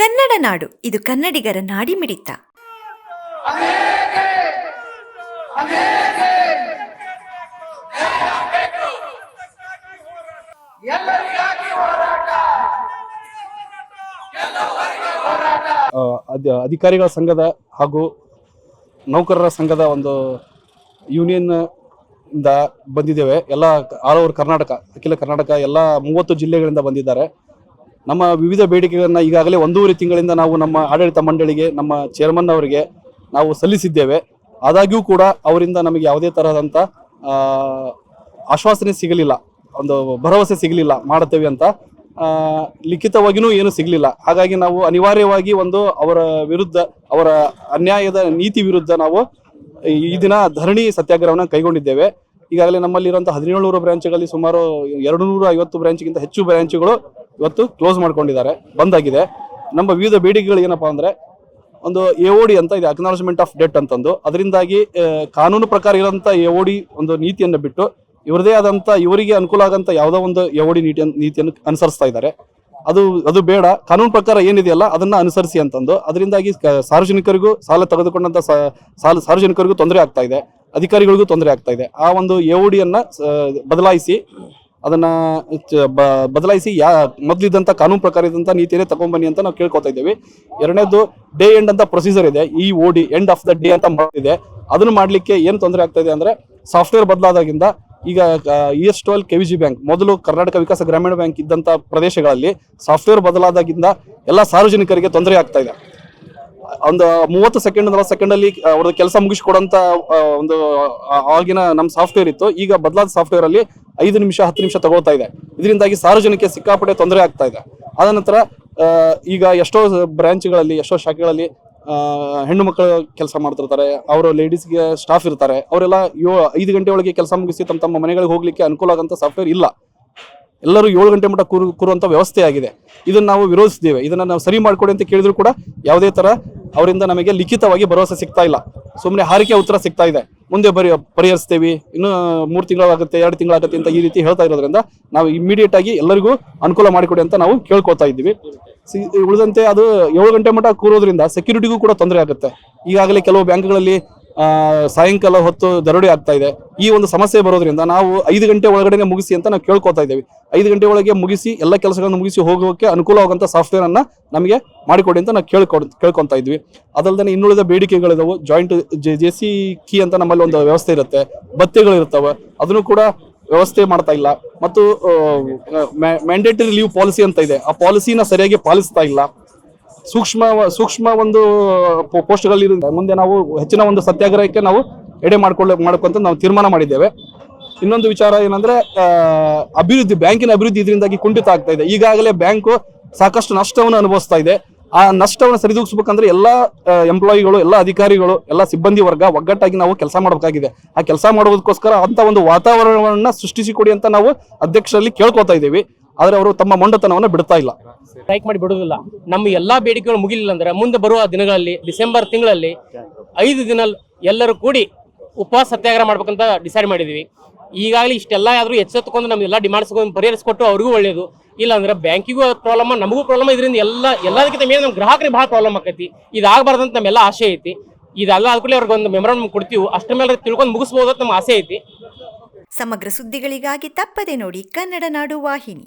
ಕನ್ನಡ ನಾಡು, ಇದು ಕನ್ನಡಿಗರ ನಾಡಿ ಮಿಡಿತ ಅಧಿಕಾರಿಗಳ ಸಂಘದ ಹಾಗೂ ನೌಕರರ ಸಂಘದ ಒಂದು ಯೂನಿಯನ್ ಇಂದ ಬಂದಿದ್ದೇವೆ. ಎಲ್ಲ ಆಲ್ ಓವರ್ ಕರ್ನಾಟಕ, ಅಖಿಲ ಕರ್ನಾಟಕ, ಎಲ್ಲ ಮೂವತ್ತು ಜಿಲ್ಲೆಗಳಿಂದ ಬಂದಿದ್ದಾರೆ. ನಮ್ಮ ವಿವಿಧ ಬೇಡಿಕೆಗಳನ್ನು ಈಗಾಗಲೇ ಒಂದೂವರೆ ತಿಂಗಳಿಂದ ನಾವು ನಮ್ಮ ಆಡಳಿತ ಮಂಡಳಿಗೆ, ನಮ್ಮ ಚೇರ್ಮನ್ ಅವರಿಗೆ ನಾವು ಸಲ್ಲಿಸಿದ್ದೇವೆ. ಆದಾಗ್ಯೂ ಕೂಡ ಅವರಿಂದ ನಮಗೆ ಯಾವುದೇ ತರಹದಂಥ ಆಶ್ವಾಸನೆ ಸಿಗಲಿಲ್ಲ, ಒಂದು ಭರವಸೆ ಸಿಗಲಿಲ್ಲ, ಮಾಡುತ್ತೇವೆ ಅಂತ ಲಿಖಿತವಾಗಿಯೂ ಏನು ಸಿಗಲಿಲ್ಲ. ಹಾಗಾಗಿ ನಾವು ಅನಿವಾರ್ಯವಾಗಿ ಒಂದು ಅವರ ವಿರುದ್ಧ, ಅವರ ಅನ್ಯಾಯದ ನೀತಿ ವಿರುದ್ಧ ನಾವು ಈ ದಿನ ಧರಣಿ ಸತ್ಯಾಗ್ರಹವನ್ನು ಕೈಗೊಂಡಿದ್ದೇವೆ. ಈಗಾಗಲೇ ನಮ್ಮಲ್ಲಿರುವಂತಹ ಹದಿನೇಳು ಬ್ರಾಂಚ್ಗಳಲ್ಲಿ ಸುಮಾರು ಎರಡು ನೂರ ಐವತ್ತು ಬ್ರಾಂಚ್ಗಿಂತ ಹೆಚ್ಚು ಬ್ರಾಂಚ್ಗಳು ಇವತ್ತು ಕ್ಲೋಸ್ ಮಾಡ್ಕೊಂಡಿದ್ದಾರೆ, ಬಂದಾಗಿದೆ. ನಮ್ಮ ವಿವಿಧ ಬೇಡಿಕೆಗಳು ಏನಪ್ಪಾ ಅಂದ್ರೆ, ಒಂದು ಎ ಡಿ ಅಂತ ಇದೆ ಅಕ್ನಾಲಜ್ಮೆಂಟ್ ಆಫ್ ಡೆಟ್ ಅಂತಂದು. ಅದರಿಂದಾಗಿ ಕಾನೂನು ಪ್ರಕಾರ ಇರೋಂಥ ಎ ಡಿ ಒಂದು ನೀತಿಯನ್ನು ಬಿಟ್ಟು, ಇವರದೇ ಆದಂತ, ಇವರಿಗೆ ಅನುಕೂಲ ಆಗಂತ ಯಾವುದೋ ಒಂದು ಎ ಡಿ ನೀತಿ, ನೀತಿಯನ್ನು ಅನುಸರಿಸ್ತಾ ಇದ್ದಾರೆ. ಅದು ಅದು ಬೇಡ. ಕಾನೂನು ಪ್ರಕಾರ ಏನಿದೆಯಲ್ಲ, ಅದನ್ನ ಅನುಸರಿಸಿ ಅಂತಂದು. ಅದರಿಂದಾಗಿ ಸಾರ್ವಜನಿಕರಿಗೂ ಸಾಲ ತೆಗೆದುಕೊಂಡಂತ ಸಾಲ, ಸಾರ್ವಜನಿಕರಿಗೂ ತೊಂದರೆ ಆಗ್ತಾ ಇದೆ. ಅಧಿಕಾರಿಗಳಿಗೂ ತೊಂದರೆ ಆಗ್ತಾ ಇದೆ. ಆ ಒಂದು ಎ ಡಿಯನ್ನ ಬದಲಾಯಿಸಿ ಅದನ್ನ ಬದಲಾಯಿಸಿ ಯಾ ಮೊದಲಿದ್ದಂಥ ಕಾನೂನು ಪ್ರಕಾರ ಇದ್ದಂಥ ನೀತಿಯನ್ನೇ ತಗೊಂಬನ್ನಿ ಅಂತ ನಾವು ಕೇಳ್ಕೊತಾ ಇದ್ದೀವಿ. ಎರಡನೇದು ಡೇ ಎಂಡ್ ಅಂತ ಪ್ರೊಸೀಜರ್ ಇದೆ, ಈ O D end of the day ಅಂತ ಮಾಡಿದೆ ಅದನ್ನು ಮಾಡಲಿಕ್ಕೆ ಏನು ತೊಂದರೆ ಆಗ್ತಾ ಇದೆ ಅಂದ್ರೆ ಸಾಫ್ಟ್ವೇರ್ ಬದಲಾದಾಗಿಂದ ಈಗ E S twelve K V G bank, ಮೊದಲು ಕರ್ನಾಟಕ ವಿಕಾಸ ಗ್ರಾಮೀಣ ಬ್ಯಾಂಕ್ ಇದ್ದಂತ ಪ್ರದೇಶಗಳಲ್ಲಿ ಸಾಫ್ಟ್ವೇರ್ ಬದಲಾದಾಗಿಂದ ಎಲ್ಲ ಸಾರ್ವಜನಿಕರಿಗೆ ತೊಂದರೆ ಆಗ್ತಾ ಇದೆ. ಒಂದು ಮೂವತ್ತು ಸೆಕೆಂಡ್ ನಲವತ್ತು ಸೆಕೆಂಡ್ ಅಲ್ಲಿ ಅವ್ರದ್ದು ಕೆಲಸ ಮುಗಿಸ್ಕೊಡಂತ ಒಂದು ಆಗಿನ ನಮ್ಮ ಸಾಫ್ಟ್ವೇರ್ ಇತ್ತು. ಈಗ ಬದಲಾದ ಸಾಫ್ಟ್ವೇರ್ ಅಲ್ಲಿ ಐದು ನಿಮಿಷ, ಹತ್ತು ನಿಮಿಷ ತಗೊಳ್ತಾ ಇದೆ. ಇದರಿಂದಾಗಿ ಸಾರ್ವಜನಿಕರಿಗೆ ಸಿಕ್ಕಾಪಟ್ಟೆ ತೊಂದರೆ ಆಗ್ತಾ ಇದೆ. ಆದ ನಂತರ ಈಗ ಎಷ್ಟೋ ಬ್ರಾಂಚ್ಗಳಲ್ಲಿ ಎಷ್ಟೋ ಶಾಖೆಗಳಲ್ಲಿ ಹೆಣ್ಣು ಮಕ್ಕಳು ಕೆಲಸ ಮಾಡ್ತಿರ್ತಾರೆ. ಅವರು ಲೇಡೀಸ್ಗೆ ಸ್ಟಾಫ್ ಇರ್ತಾರೆ. ಅವರೆಲ್ಲ ಯೋ, ಐದು ಗಂಟೆ ಒಳಗೆ ಕೆಲಸ ಮುಗಿಸಿ ತಮ್ಮ ತಮ್ಮ ಮನೆಗಳಿಗೆ ಹೋಗ್ಲಿಕ್ಕೆ ಅನುಕೂಲ ಆಗಂತ ಸಾಫ್ಟ್ವೇರ್ ಇಲ್ಲ. ಎಲ್ಲರೂ ಏಳು ಗಂಟೆ ಮಟ್ಟ ಕೂರು, ಕೂರುವಂತ ವ್ಯವಸ್ಥೆ ಆಗಿದೆ ಇದನ್ನ ನಾವು ವಿರೋಧಿಸಿದ್ದೇವೆ ಇದನ್ನ ನಾವು ಸರಿ ಮಾಡ್ಕೊಡಿ ಅಂತ ಕೇಳಿದ್ರು ಕೂಡ ಯಾವುದೇ ತರ ಅವರಿಂದ ನಮಗೆ ಲಿಖಿತವಾಗಿ ಭರವಸೆ ಸಿಗ್ತಾ ಇಲ್ಲ. ಸುಮ್ಮನೆ ಹಾರಿಕೆ ಉತ್ತರ ಸಿಗ್ತಾ ಇದೆ. ಮುಂದೆ ಬರಿ ಪರಿಹರಿಸ್ತೇವೆ. ಇನ್ನು ಮೂರು ತಿಂಗಳಾಗುತ್ತೆ, ಎರಡು ತಿಂಗಳಾಗುತ್ತೆ ಅಂತ ಈ ರೀತಿ ಹೇಳ್ತಾ ಇರೋದ್ರಿಂದ ನಾವು ಇಮಿಡಿಯೇಟ್ ಆಗಿ ಎಲ್ಲರಿಗೂ ಅನುಕೂಲ ಮಾಡಿಕೊಡಿ ಅಂತ ನಾವು ಕೇಳ್ಕೊತಾ ಇದ್ದೀವಿ. ಉಳಿದಂತೆ ಅದು ಏಳು ಗಂಟೆ ಮಟ್ಟ ಕೂರೋದ್ರಿಂದ ಸೆಕ್ಯೂರಿಟಿಗೂ ಕೂಡ ತೊಂದರೆ ಆಗುತ್ತೆ. ಈಗಾಗಲೇ ಕೆಲವು ಬ್ಯಾಂಕ್ಗಳಲ್ಲಿ ಸಾಯಂಕಾಲ ಹೊತ್ತು ದರೋಡೆ ಆಗ್ತಾ ಇದೆ. ಈ ಒಂದು ಸಮಸ್ಯೆ ಬರೋದ್ರಿಂದ ನಾವು ಐದು ಗಂಟೆ ಒಳಗಡೆ ಮುಗಿಸಿ ಅಂತ ನಾವು ಕೇಳ್ಕೊತಾ ಇದ್ದೇವೆ. ಐದು ಗಂಟೆ ಒಳಗೆ ಮುಗಿಸಿ ಎಲ್ಲ ಕೆಲಸಗಳನ್ನು ಮುಗಿಸಿ ಹೋಗೋಕೆ ಅನುಕೂಲವಾಗುವಂಥ ಸಾಫ್ಟ್ವೇರ್ ಅನ್ನ ನಮಗೆ ಮಾಡಿಕೊಡಿ ಅಂತ ನಾವು ಕೇಳ್ಕೊ, ಕೇಳ್ಕೊತಾ ಇದ್ವಿ. ಅದಲ್ಲದೆ ಇನ್ನುಳಿದ ಬೇಡಿಕೆಗಳಿದಾವೆ. ಜಾಯಿಂಟ್ ಜೆ ಸಿ ಕಿ ಅಂತ ನಮ್ಮಲ್ಲಿ ಒಂದು ವ್ಯವಸ್ಥೆ ಇರುತ್ತೆ. ಭತ್ತೆಗಳಿರ್ತವೆ ಅದನ್ನು ಕೂಡ ವ್ಯವಸ್ಥೆ ಮಾಡ್ತಾ ಇಲ್ಲ. ಮತ್ತು ಮ್ಯಾಂಡೇಟರಿ ಲೀವ್ ಪಾಲಿಸಿ ಅಂತ ಇದೆ. ಆ ಪಾಲಿಸಿನ ಸರಿಯಾಗಿ ಪಾಲಿಸ್ತಾ ಇಲ್ಲ. ಸೂಕ್ಷ್ಮ ಸೂಕ್ಷ್ಮ ಒಂದು, ಪೋ- ಪೋಸ್ಟ್ಗಳಲ್ಲಿ ಮುಂದೆ ನಾವು ಹೆಚ್ಚಿನ ಒಂದು ಸತ್ಯಾಗ್ರಹಕ್ಕೆ ನಾವು ಎಡೆ ಮಾಡ್ಕೊಳ್ಳ, ಮಾಡ್ಕೊಂತ ನಾವು ತೀರ್ಮಾನ ಮಾಡಿದ್ದೇವೆ. ಇನ್ನೊಂದು ವಿಚಾರ ಏನಂದ್ರೆ ಅಭಿವೃದ್ಧಿ, ಬ್ಯಾಂಕಿನ ಅಭಿವೃದ್ಧಿ ಇದರಿಂದಾಗಿ ಕುಂಠಿತ ಆಗ್ತಾ ಇದೆ. ಈಗಾಗಲೇ ಬ್ಯಾಂಕು ಸಾಕಷ್ಟು ನಷ್ಟವನ್ನು ಅನುಭವಿಸ್ತಾ ಇದೆ. ಆ ನಷ್ಟವನ್ನು ಸರಿದೂಗಿಸ್ಬೇಕಂದ್ರೆ ಎಲ್ಲ ಎಂಪ್ಲಾಯಿಗಳು, ಎಲ್ಲ ಅಧಿಕಾರಿಗಳು, ಎಲ್ಲ ಸಿಬ್ಬಂದಿ ವರ್ಗ ಒಗ್ಗಟ್ಟಾಗಿ ನಾವು ಕೆಲಸ ಮಾಡಬೇಕಾಗಿದೆ. ಆ ಕೆಲಸ ಮಾಡೋದಕ್ಕೋಸ್ಕರ ಅಂತ ಒಂದು ವಾತಾವರಣವನ್ನ ಸೃಷ್ಟಿಸಿಕೊಡಿ ಅಂತ ನಾವು ಅಧ್ಯಕ್ಷರಲ್ಲಿ ಕೇಳ್ಕೊತಾ ಇದ್ದೀವಿ. ಆದ್ರೆ ಅವರು ತಮ್ಮ ಮೊಂಡತನವನ್ನು ಬಿಡ್ತಾ ಇಲ್ಲ. ಸ್ಟ್ರೈಕ್ ಮಾಡಿ ಬಿಡುವುದಿಲ್ಲ. ನಮ್ಮ ಎಲ್ಲಾ ಬೇಡಿಕೆಗಳು ಮುಗಿಲಿಲ್ಲ ಅಂದ್ರೆ ಮುಂದೆ ಬರುವ ದಿನಗಳಲ್ಲಿ ಡಿಸೆಂಬರ್ ತಿಂಗಳಲ್ಲಿ ಐದು ದಿನ ಎಲ್ಲರೂ ಕೂಡಿ ಉಪವಾಸ ಸತ್ಯಾಗ್ರಹ ಮಾಡ್ಬೇಕಂತ ಡಿಸೈಡ್ ಮಾಡಿದೀವಿ. ಈಗಾಗಲೇ ಇಷ್ಟೆಲ್ಲ ಆದರೂ ಎಚ್ಚೆತ್ತುಕೊಂಡು ನಮ್ಗೆಲ್ಲ ಡಿಮಾಂಡ್ಸ್ಕೊಂಡು ಪರಿಹರಿಸಿಕೊಟ್ಟು ಅವ್ರಿಗೂ ಒಳ್ಳೇದು. ಇಲ್ಲ ಅಂದ್ರೆ ಬ್ಯಾಂಕಿಗೂ ಪ್ರಾಬ್ಲಮ್ ನಮಗೂ ಪ್ರಾಬ್ಲಮ್ ಇದರಿಂದ ಎಲ್ಲ ಎಲ್ಲದಕ್ಕಿಂತ ಮೇಲೆ ನಮ್ಮ ಗ್ರಾಹಕರಿಗೆ ಭಾಳ ಪ್ರಾಬ್ಲಮ್ ಆಕೈತಿ. ಇದಾಗಬಾರ್ದಂತ ನಮ್ಮೆಲ್ಲ ಆಸೆ ಐತಿ. ಇದೆಲ್ಲ ಆದ್ಕೂಲೆ ಅವ್ರಿಗೆ ಒಂದು ಮೆಮೊರಾಂಡಮ್ ಕೊಡ್ತೀವಿ. ಅಷ್ಟರ ಮೇಲೆ ತಿಳ್ಕೊಂಡು ಮುಗಿಸ್ಬೋದು ಅಂತ ನಮ್ಮ ಆಸೆ ಐತಿ. ಸಮಗ್ರ ಸುದ್ದಿಗಳಿಗಾಗಿ ತಪ್ಪದೆ ನೋಡಿ ಕನ್ನಡ ನಾಡು ವಾಹಿನಿ.